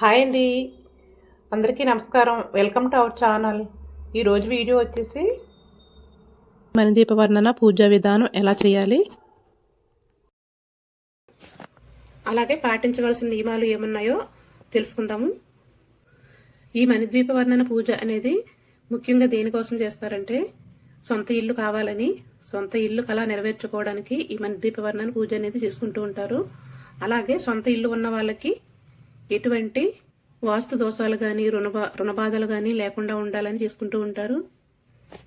Hi అండి. అందరికీ నమస్కారం. Welcome to our channel. ఈరోజు వీడియో వచ్చేసి మణిదీప వర్ణన పూజా విధానం ఎలా చేయాలి? అలాగే పాటించవలసిన నియమాలు ఏమున్నాయో తెలుసుకుందాము. ఈ మణిద్వీప వర్ణన పూజ అనేది ముఖ్యంగా దేనికోసం చేస్తారంటే సొంత ఇల్లు కావాలని సొంత ఇల్లు కళ నెరవేర్చుకోవడానికి ఈ మణిద్వీప వర్ణన పూజ అనేది చేసుకుంటూ ఉంటారు. అలాగే సొంత ఇల్లు ఉన్న వాళ్ళకి ఎటువంటి వాస్తు దోషాలు కానీ రుణబా రుణబాధలు కానీ లేకుండా ఉండాలని చేసుకుంటూ ఉంటారు.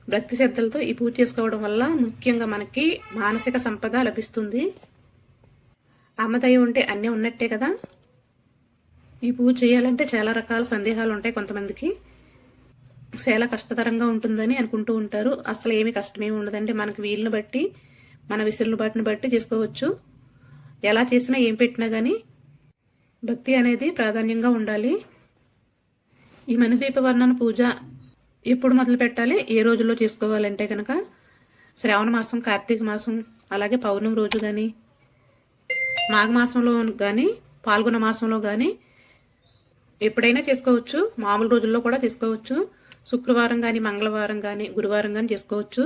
భక్తి శ్రద్ధలతో ఈ పూజ చేసుకోవడం వల్ల ముఖ్యంగా మనకి మానసిక సంపద లభిస్తుంది. అమ్మదయ ఉంటే అన్నీ ఉన్నట్టే కదా. ఈ పూజ చేయాలంటే చాలా రకాల సందేహాలు ఉంటాయి కొంతమందికి. చాలా కష్టతరంగా ఉంటుందని అనుకుంటూ ఉంటారు. అసలు ఏమి కష్టమేమి ఉండదండి. మనకి వీలుని బట్టి మన విసులుబాటుని బట్టి చేసుకోవచ్చు. ఎలా చేసినా ఏం పెట్టినా కానీ భక్తి అనేది ప్రాధాన్యంగా ఉండాలి. ఈ మణిదీప వర్ణన పూజ ఎప్పుడు మొదలు పెట్టాలి? ఏ రోజుల్లో చేసుకోవాలంటే కనుక శ్రావణ మాసం కార్తీక మాసం అలాగే పౌర్ణమి రోజు కానీ మాఘమాసంలో కానీ పాల్గొన మాసంలో కానీ ఎప్పుడైనా చేసుకోవచ్చు. మామూలు రోజుల్లో కూడా చేసుకోవచ్చు. శుక్రవారం కానీ మంగళవారం కానీ గురువారం కానీ చేసుకోవచ్చు.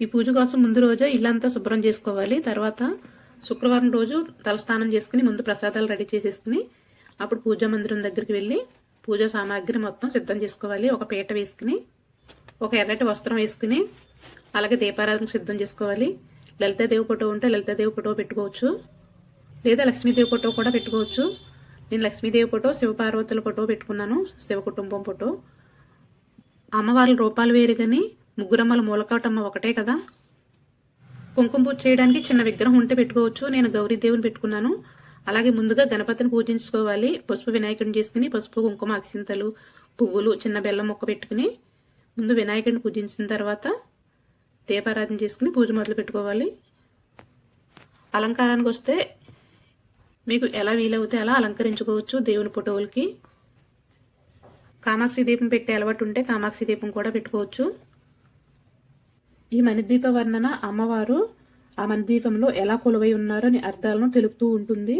ఈ పూజ కోసం ముందు రోజే ఇల్లంతా శుభ్రం చేసుకోవాలి. తర్వాత శుక్రవారం రోజు తలస్నానం చేసుకుని ముందు ప్రసాదాలు రెడీ చేసేసుకుని అప్పుడు పూజా మందిరం దగ్గరికి వెళ్ళి పూజా సామాగ్రి మొత్తం సిద్ధం చేసుకోవాలి. ఒక పీట వేసుకుని ఒక ఎర్రటి వస్త్రం వేసుకుని అలాగే దీపారాధన సిద్ధం చేసుకోవాలి. లలితాదేవి ఫోటో ఉంటే లలితాదేవి ఫోటో పెట్టుకోవచ్చు. లేదా లక్ష్మీదేవి ఫోటో కూడా పెట్టుకోవచ్చు. నేను లక్ష్మీదేవి ఫోటో శివపార్వతుల ఫోటో పెట్టుకున్నాను శివ కుటుంబం ఫోటో. అమ్మవార్ల రూపాలు వేరు కానీ ముగ్గురమ్మల మూలకాటమ్మ ఒకటే కదా. కుంకుమ పూజ చేయడానికి చిన్న విగ్రహం ఉంటే పెట్టుకోవచ్చు. నేను గౌరీదేవిని పెట్టుకున్నాను. అలాగే ముందుగా గణపతిని పూజించుకోవాలి. పసుపు వినాయకుడిని చేసుకుని పసుపు కుంకుమ అక్షింతలు పువ్వులు చిన్న బెల్లం మొక్క పెట్టుకుని ముందు వినాయకుడిని పూజించిన తర్వాత దీపారాధన చేసుకుని పూజ మొదలు పెట్టుకోవాలి. అలంకారానికి వస్తే మీకు ఎలా వీలవుతే అలా అలంకరించుకోవచ్చు దేవుని ఫోటోలకి. కామాక్షి దీపం పెట్టే అలవాటు ఉంటే కామాక్షి దీపం కూడా పెట్టుకోవచ్చు. ఈ మణిద్వీప వర్ణన అమ్మవారు ఆ మణిద్వీపంలో ఎలా కొలువై ఉన్నారో అని అర్థాలను తెలుపుతూ ఉంటుంది.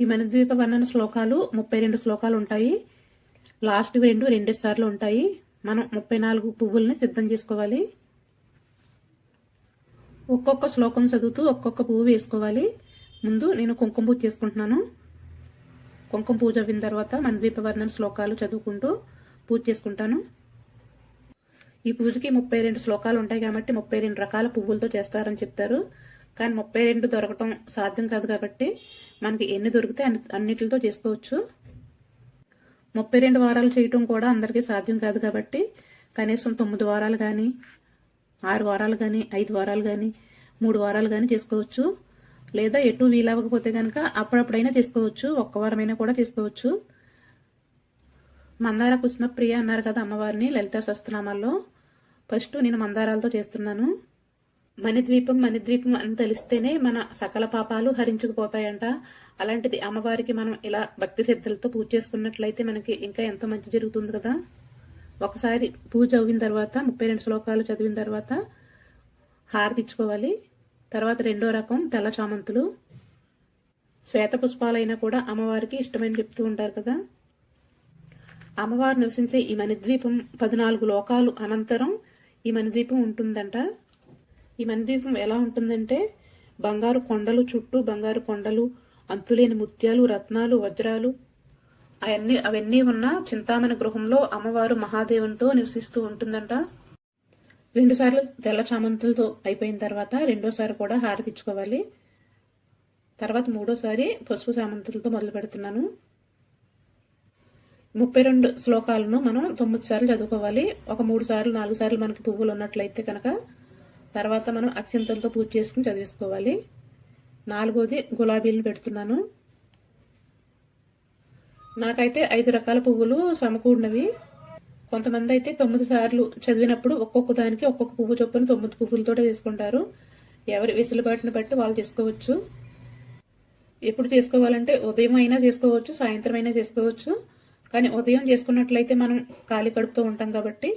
ఈ మణిద్వీప వర్ణన శ్లోకాలు ముప్పై రెండు శ్లోకాలు ఉంటాయి. లాస్ట్ రెండు రెండు సార్లు ఉంటాయి. మనం ముప్పై నాలుగు పువ్వుల్ని సిద్ధం చేసుకోవాలి. ఒక్కొక్క శ్లోకం చదువుతూ ఒక్కొక్క పువ్వు వేసుకోవాలి. ముందు నేను కుంకుమ పూజ చేసుకుంటున్నాను. కుంకుమ పూజ అయిన తర్వాత మణిద్వీప వర్ణన శ్లోకాలు చదువుకుంటూ పూజ చేసుకుంటాను. ఈ పూజకి ముప్పై రెండు శ్లోకాలు ఉంటాయి కాబట్టి ముప్పై రెండు రకాల పువ్వులతో చేస్తారని చెప్తారు. కానీ ముప్పై రెండు దొరకటం సాధ్యం కాదు కాబట్టి మనకి ఎన్ని దొరికితే అన్ని అన్నిటితో చేసుకోవచ్చు. ముప్పై రెండు వారాలు చేయటం కూడా అందరికీ సాధ్యం కాదు కాబట్టి కనీసం తొమ్మిది వారాలు కానీ ఆరు వారాలు కానీ ఐదు వారాలు కానీ మూడు వారాలు కానీ చేసుకోవచ్చు. లేదా ఎటు వీలవ్వకపోతే కనుక అప్పుడప్పుడైనా చేసుకోవచ్చు. ఒక్క వారమైనా కూడా చేసుకోవచ్చు. మందార కుసుమ ప్రియ అన్నారు కదా అమ్మవారిని లలిత సస్తనామాల్లో ఫస్ట్ నేను మందారాలతో చేస్తున్నాను. మణిద్వీపం మణిద్వీపం అని తెలిస్తేనే మన సకల పాపాలు హరించుకుపోతాయంట. అలాంటిది అమ్మవారికి మనం ఇలా భక్తి శ్రద్ధలతో పూజ చేసుకున్నట్లయితే మనకి ఇంకా ఎంతో మంచి జరుగుతుంది కదా. ఒకసారి పూజ అయిన తర్వాత ముప్పై రెండు శ్లోకాలు చదివిన తర్వాత హారతి ఇచ్చుకోవాలి తర్వాత రెండో రకం తెల్ల చామంతులు. శ్వేత పుష్పాలైనా కూడా అమ్మవారికి ఇష్టమైన చెప్తూ ఉంటారు కదా. అమ్మవారు నివసించే ఈ మణిద్వీపం పద్నాలుగు లోకాలు అనంతరం ఈ మణిద్వీపం ఉంటుందంట. ఈ మణిద్వీపం ఎలా ఉంటుందంటే బంగారు కొండలు చుట్టూ బంగారు కొండలు అంతులేని ముత్యాలు రత్నాలు వజ్రాలు అవన్నీ అవన్నీ ఉన్న చింతామణి గృహంలో అమ్మవారు మహాదేవునితో నివసిస్తూ ఉంటుందంట. రెండుసార్లు తెల్ల చామంతులతో అయిపోయిన తర్వాత రెండోసారి కూడా హారతిచ్చుకోవాలి తర్వాత మూడోసారి పసుపు చామంతులతో మొదలు పెడుతున్నాను. ముప్పై రెండు శ్లోకాలను మనం తొమ్మిది సార్లు చదువుకోవాలి. ఒక మూడు సార్లు నాలుగు సార్లు మనకి పువ్వులు ఉన్నట్లయితే కనుక తర్వాత మనం అక్షింతలతో పూజ చేసుకుని చదివించుకోవాలి నాలుగోది గులాబీలను పెడుతున్నాను. నాకైతే ఐదు రకాల పువ్వులు సమకూడినవి. కొంతమంది అయితే తొమ్మిది సార్లు చదివినప్పుడు ఒక్కొక్క దానికి ఒక్కొక్క పువ్వు చొప్పున తొమ్మిది పువ్వులతోటే చేసుకుంటారు. ఎవరి వెసులుబాటుని బట్టి వాళ్ళు చేసుకోవచ్చు. ఎప్పుడు చేసుకోవాలంటే ఉదయం అయినా చేసుకోవచ్చు సాయంత్రం అయినా చేసుకోవచ్చు. కానీ ఉదయం చేసుకున్నట్లయితే మనం ఖాళీ కడుపుతో ఉంటాం కాబట్టి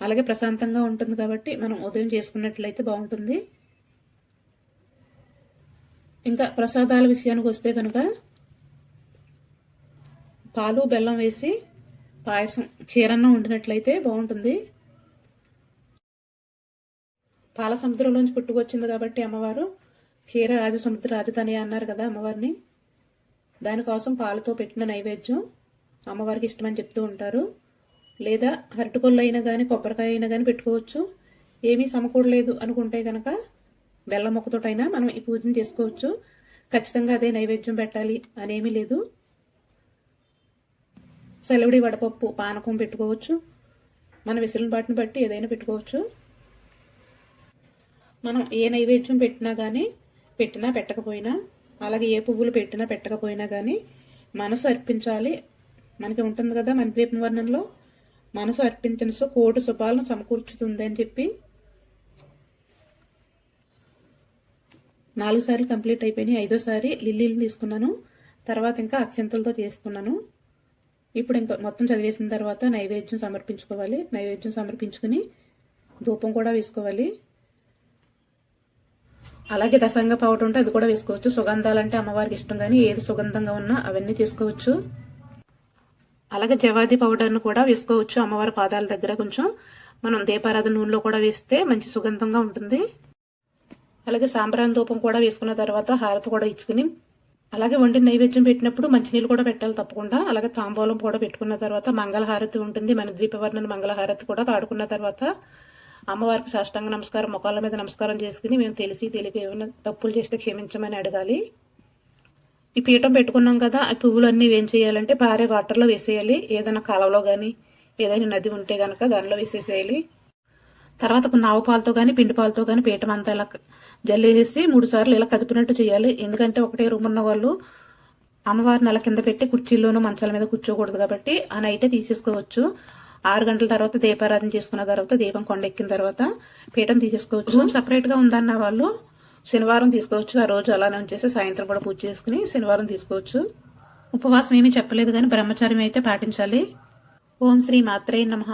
అలాగే ప్రశాంతంగా ఉంటుంది కాబట్టి మనం ఉదయం చేసుకున్నట్లయితే బాగుంటుంది. ఇంకా ప్రసాదాల విషయానికి వస్తే కనుక పాలు బెల్లం వేసి పాయసం క్షీరన్నం వండినట్లయితే బాగుంటుంది. పాల సముద్రంలోంచి పుట్టుకొచ్చింది కాబట్టి అమ్మవారు క్షీర రాజసముద్ర రాజధాని అన్నారు కదా అమ్మవారిని. దానికోసం పాలతో పెట్టిన నైవేద్యం. అమ్మవారికి ఇష్టమని చెప్తూ ఉంటారు. లేదా అరటిపళ్ళు అయినా కానీ కొబ్బరికాయ అయినా కానీ పెట్టుకోవచ్చు. ఏమీ సమకూడలేదు అనుకుంటే కనుక బెల్లం మొక్కతోటైనా మనం ఈ పూజను చేసుకోవచ్చు. ఖచ్చితంగా అదే నైవేద్యం పెట్టాలి అనేమీ లేదు. సెలవుడి వడపప్పు పానకం పెట్టుకోవచ్చు. మన వెసులుబాటుని బట్టి ఏదైనా పెట్టుకోవచ్చు. మనం ఏ నైవేద్యం పెట్టినా కానీ పెట్టినా పెట్టకపోయినా అలాగే ఏ పువ్వులు పెట్టినా పెట్టకపోయినా కానీ మనసు అర్పించాలి మనకి ఉంటుంది కదా మన ద్వీపం వర్ణంలో మనసు అర్పించిన సో కోటి శుభాలను సమకూర్చుతుంది అని చెప్పి నాలుగు సార్లు కంప్లీట్ అయిపోయినాయి. ఐదోసారి లిల్లీలు తీసుకున్నాను. తర్వాత ఇంకా అక్షంతలతో చేసుకున్నాను. ఇప్పుడు ఇంకా మొత్తం చదివేసిన తర్వాత నైవేద్యం సమర్పించుకోవాలి. నైవేద్యం సమర్పించుకుని ధూపం కూడా వేసుకోవాలి. అలాగే దశంగా పావటం ఉంటే అది కూడా వేసుకోవచ్చు. సుగంధాలంటే అమ్మవారికి ఇష్టం కానీ ఏది సుగంధంగా ఉన్నా అవన్నీ చేసుకోవచ్చు. అలాగే జవాది పౌడర్ను కూడా వేసుకోవచ్చు అమ్మవారి పాదాల దగ్గర కొంచెం. మనం దీపారాధన నూనెలో కూడా వేస్తే మంచి సుగంధంగా ఉంటుంది. అలాగే సాంబ్రాన్ ధూపం కూడా వేసుకున్న తర్వాత హారతి కూడా ఇచ్చుకుని అలాగే వండి నైవేద్యం పెట్టినప్పుడు మంచినీళ్ళు కూడా పెట్టాలి తప్పకుండా. అలాగే తాంబూలం కూడా పెట్టుకున్న తర్వాత మంగళహారతి ఉంటుంది. మన ద్వీపవర్ణన మంగళహారతి కూడా పాడుకున్న తర్వాత అమ్మవారికి సాష్టాంగ నమస్కారం ముఖాల మీద నమస్కారం చేసుకుని మేము తెలిసి తెలియక ఏమైనా తప్పులు చేస్తే క్షమించమని అడగాలి. ఈ పీఠం పెట్టుకున్నాం కదా ఆ పువ్వులన్నీ ఏం చేయాలంటే పారే వాటర్లో వేసేయాలి. ఏదైనా కాలువలో కానీ ఏదైనా నది ఉంటే కనుక దానిలో వేసేసేయాలి. తర్వాత కొన్ని ఆవు పాలతో కానీ పిండి పాలతో కానీ పీఠం అంతా ఇలా జల్లేసేసి మూడు సార్లు ఇలా కదిపినట్టు చేయాలి. ఎందుకంటే ఒకటే రూమ్ ఉన్న వాళ్ళు అమ్మవారిని అలా కింద పెట్టి కుర్చీల్లోనూ మంచాల మీద కూర్చోకూడదు కాబట్టి ఆ నైటే తీసేసుకోవచ్చు. ఆరు గంటల తర్వాత దీపారాధన చేసుకున్న తర్వాత దీపం కొండెక్కిన తర్వాత పీఠం తీసేసుకోవచ్చు. సపరేట్గా ఉందన్న వాళ్ళు శనివారం తీసుకోవచ్చు. ఆ రోజు అలానే ఉంచేసి సాయంత్రం కూడా పూజ చేసుకుని శనివారం తీసుకోవచ్చు. ఉపవాసం ఏమీ చెప్పలేదు కానీ బ్రహ్మచార్యం అయితే పాటించాలి. ఓం శ్రీ మాత్రే నమ.